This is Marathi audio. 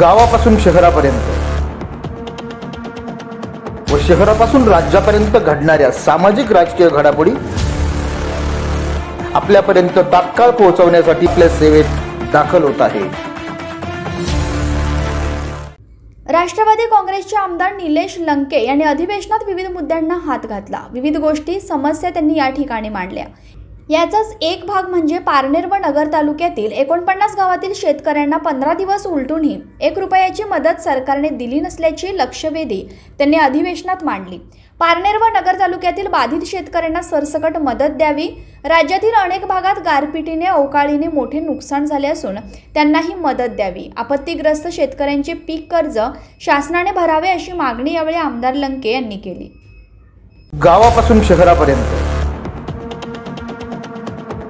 गावापासून शहरापर्यंत. व शहरापासून राज्यापर्यंत घडणाऱ्या सामाजिक राजकीय घडामोडी आपल्यापर्यंत तात्काळ पोहोचवण्यासाठी आपल्या सेवेत दाखल होत आहे. राष्ट्रवादी काँग्रेसचे आमदार निलेश लंके यांनी अधिवेशनात विविध मुद्द्यांना हात घातला. विविध गोष्टी समस्या त्यांनी या ठिकाणी मांडल्या. याचाच एक भाग म्हणजे पारनेर व नगर तालुक्यातील एकोणपन्नास गावातील शेतकऱ्यांना पंधरा दिवस उलटूनही एक रुपयाची मदत सरकारने दिली नसल्याची लक्षवेधी त्यांनी अधिवेशनात मांडली. पारनेर व नगर तालुक्यातील बाधित शेतकऱ्यांना सरसकट मदत द्यावी राज्यातील अनेक भागात गारपिटीने अवकाळीने मोठे नुकसान झाले असून त्यांनाही मदत द्यावी. आपत्तीग्रस्त शेतकऱ्यांचे पीक कर्ज शासनाने भरावे अशी मागणी यावेळी आमदार लंके यांनी केली. गावापासून शहरापर्यंत